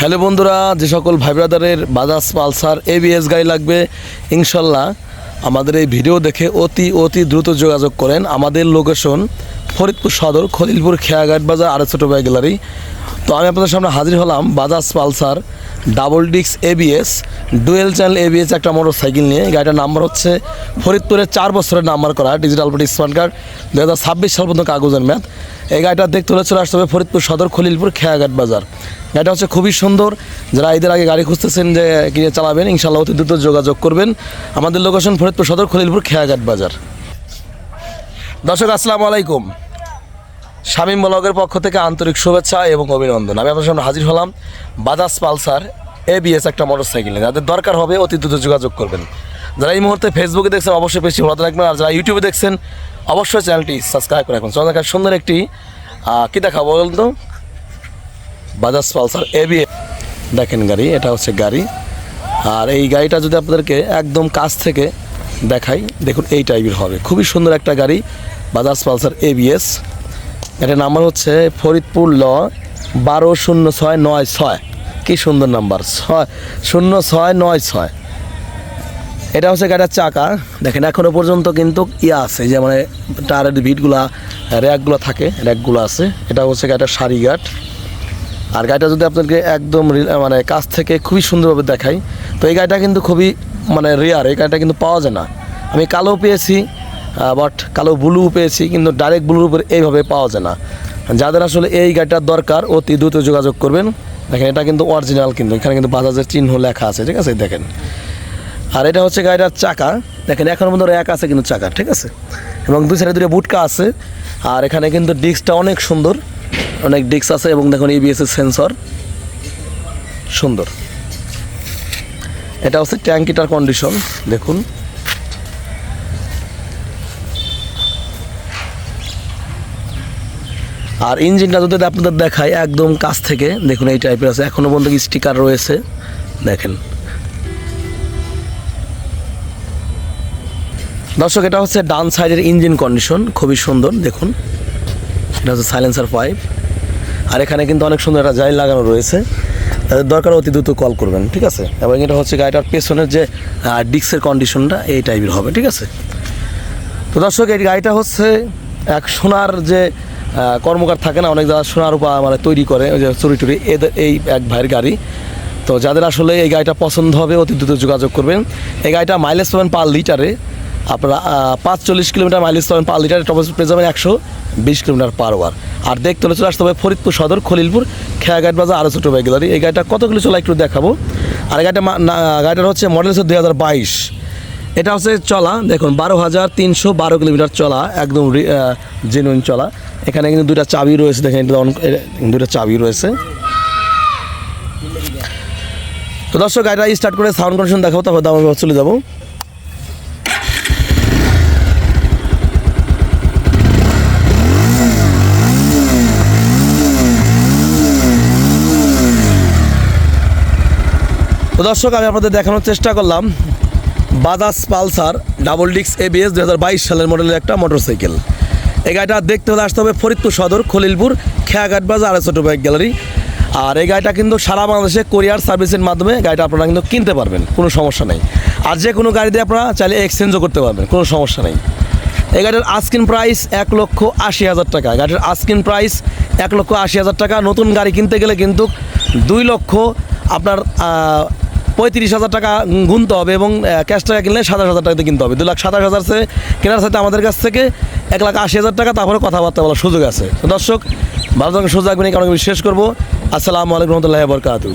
Hello বন্ধুরা, যে সকল ভাই ব্রাদারের বাজাজ পালসার এবিএস গাড়ি লাগবে, ইনশাল্লাহ আমাদের এই ভিডিও দেখে অতি অতি দ্রুত যোগাযোগ করেন। আমাদের লোকেশন ফরিদপুর সদর, খলিলপুর খেয়াঘাট বাজার আরও ছোটো ভাই গ্যালারি। তো আমি আপনাদের সামনে হাজির হলাম বাজাজ পালসার ডাবল ডিক্স এবিএস ডুয়েল চ্যানেল এবিএস একটা মোটর সাইকেল নিয়ে। গাড়িটার নাম্বার হচ্ছে ফরিদপুরের চার বছরের নাম্বার করা, ডিজিটাল বডি স্মার্ট কার্ড দু হাজার ছাব্বিশ সাল পর্যন্ত কাগজের ম্যাথ। এই গাড়িটা দেখতে হলে চলে আসতে হবে ফরিদপুর সদর, খলিলপুর খেয়াঘাট বাজার। গাড়িটা হচ্ছে খুবই সুন্দর। যারা ঈদের আগে গাড়ি খুঁজতেছেন যে কিনে চালাবেন ইনশাল্লাহ অতি দ্রুত যোগাযোগ করবেন। আমাদের লোকেশন ফরিদপুর সদর, খলিলপুর খেয়াঘাট বাজার। দর্শক, আসসালামু আলাইকুম। শামীম ব্লগের পক্ষ থেকে আন্তরিক শুভেচ্ছা এবং অভিনন্দন। আমি আপনার সামনে হাজির হলাম বাজাজ পালসার এবিএস একটা মোটর সাইকেল নিয়ে। যাদের দরকার হবে অতি দ্রুত যোগাযোগ করবেন। যারা এই মুহূর্তে ফেসবুকে দেখছেন, অবশ্যই বেশি ভালো রাখবেন। আর যারা ইউটিউবে দেখছেন, অবশ্যই চ্যানেলটি সাবস্ক্রাইব করে চলো দেখা সুন্দর একটি কী দেখাবো বলুন তো? বাজাজ পালসার এবিএস দেখেন গাড়ি, এটা হচ্ছে গাড়ি। আর এই গাড়িটা যদি আপনাদেরকে একদম কাছ থেকে দেখাই, দেখুন এই টাইপের হবে। খুবই সুন্দর একটা গাড়ি, বাজাজ পালসার এবিএস এটার নাম্বার হচ্ছে ফরিদপুর ল বারো শূন্য ছয় নয় ছয়। কি সুন্দর নাম্বার, ছয় শূন্য ছয় নয় ছয়। এটা হচ্ছে গাড়ির চাকা। দেখেন এখনও পর্যন্ত কিন্তু ইয়ে আছে যে মানে টায়ারের ভিটগুলা, র্যাকগুলো থাকে, র্যাকগুলো আছে। এটা হচ্ছে গাড়িটার সারিঘাট। আর গাড়িটা যদি আপনাদেরকে একদম মানে কাছ থেকে খুবই সুন্দরভাবে দেখাই, তো এই গাড়িটা কিন্তু খুবই মানে রেয়ার এই গাড়িটা কিন্তু পাওয়া যায় না। আমি কালো পেয়েছি বাট কালো ব্লু পেয়েছি, কিন্তু ডাইরেক্ট ব্লুর উপরে এইভাবে পাওয়া যায় না। যাদের আসলে এই গাড়িটার দরকার, অতি দ্রুত যোগাযোগ করবেন। দেখেন, এটা কিন্তু অরিজিনাল কিন্তু, এখানে কিন্তু বাজাজের চিহ্ন লেখা আছে, ঠিক আছে, দেখেন। আর এটা হচ্ছে গাড়িটার চাকা। দেখেন, এখন পর্যন্ত এক আছে কিন্তু চাকা, ঠিক আছে? এবং দুই সাইডে দুটো বুটকা আছে। আর এখানে কিন্তু ডিস্কটা অনেক সুন্দর, অনেক ডিস্ক আছে এবং দেখুন এবিএস এর সেন্সর সুন্দর। এটা হচ্ছে ট্যাঙ্কিটার কন্ডিশন দেখুন। আর ইঞ্জিনটা যদি আপনাদের দেখায় একদম কাছ থেকে, দেখুন এই টাইপের আছে। এখনও পর্যন্ত স্টিকার রয়েছে? দেখেন। দর্শক, এটা হচ্ছে ডান সাইডের ইঞ্জিন কন্ডিশন খুবই সুন্দর, দেখুন। এটা হচ্ছে সাইলেন্সার পাইপ আর এখানে কিন্তু অনেক সুন্দর একটা জাইল লাগানো রয়েছে। দরকার অতি দ্রুত কল করবেন, ঠিক আছে? এবং এটা হচ্ছে গাড়িটার পেছনের যে ডিক্সের কন্ডিশনটা এই টাইপের হবে, ঠিক আছে? তো দর্শক, এই গাড়িটা হচ্ছে এক সোনার যে কর্মকার থাকে না, অনেক যারা সোনার উপা মানে তৈরি করে চুরি টুরি, এদের এই এক ভাইয়ের গাড়ি। তো যাদের আসলে এই গাড়িটা পছন্দ হবে, অতি দ্রুত যোগাযোগ করবেন। এই গাড়িটা মাইলেজ পাবেন পার লিটারে আপনারা পাঁচ চল্লিশ কিলোমিটার মাইলেজ পাবেন পার লিটারে টপ পেয়ে যাবেন একশো বিশ কিলোমিটার পার ওয়ার আর দেখতে হলে চলে আসতে হবে ফরিদপুর সদর, খলিলপুর, খেয়াঘাট বাজার, আরও ছোটো বাইক গ্যালারি এই গাড়িটা কত কিলো চলা একটু দেখাবো। আর গাড়িটা গাড়িটার হচ্ছে মডেল হচ্ছে দুই হাজার বাইশ। এটা হচ্ছে চলা, দেখুন, বারো হাজার তিনশো বারো কিলোমিটার চলা, একদম জেনুইন চলা। এখানে কিন্তু দুইটা চাবি রয়েছে, দেখেন এটা দুইটা চাবি রয়েছে। তো দর্শক, গাড়িটা স্টার্ট করে সাউন্ড কন্ডিশন দেখাবো, তারপর দাম চলে যাব। তো দর্শক, আমি আপনাদের দেখানোর চেষ্টা করলাম, বাজাজ পালসার ডাবল ডিক্স এবিএস দু হাজার বাইশ সালের মডেলের একটা মোটরসাইকেল এই গাড়িটা দেখতে হলে আসতে হবে ফরিদপুর সদর, খলিলপুর, খেয়াঘাট বাজার আড়াই ছোটো বাইক গ্যালারি। আর এই গাড়িটা কিন্তু সারা বাংলাদেশে কোরিয়ার সার্ভিসের মাধ্যমে গাড়িটা আপনারা কিন্তু কিনতে পারবেন, কোনো সমস্যা নেই। আর যে কোনো গাড়ি দিয়ে আপনারা চাইলে এক্সচেঞ্জও করতে পারবেন, কোনো সমস্যা নেই। এই গাড়ির আস্কিন প্রাইস এক লক্ষ আশি হাজার টাকা। গাড়ির আস্কিন প্রাইস এক লক্ষ আশি হাজার টাকা। নতুন গাড়ি কিনতে গেলে কিন্তু দুই লক্ষ আপনার পঁয়ত্রিশ হাজার টাকা গুনতে হবে এবং ক্যাশ টাকা কিনলে সাতাশ হাজার টাকাতে কিনতে হবে। দু লাখ সাতাশ হাজার কেনার সাথে আমাদের কাছ থেকে এক লাখ আশি হাজার টাকা, তারপরে কথাবার্তা বলার সুযোগ আছে। দর্শক, ভালো থাকবেন সুযোগ রাখবেন এই কারণে শেষ করব। আসসালামু আলাইকুম রহমতুল্লাহ বরকাতু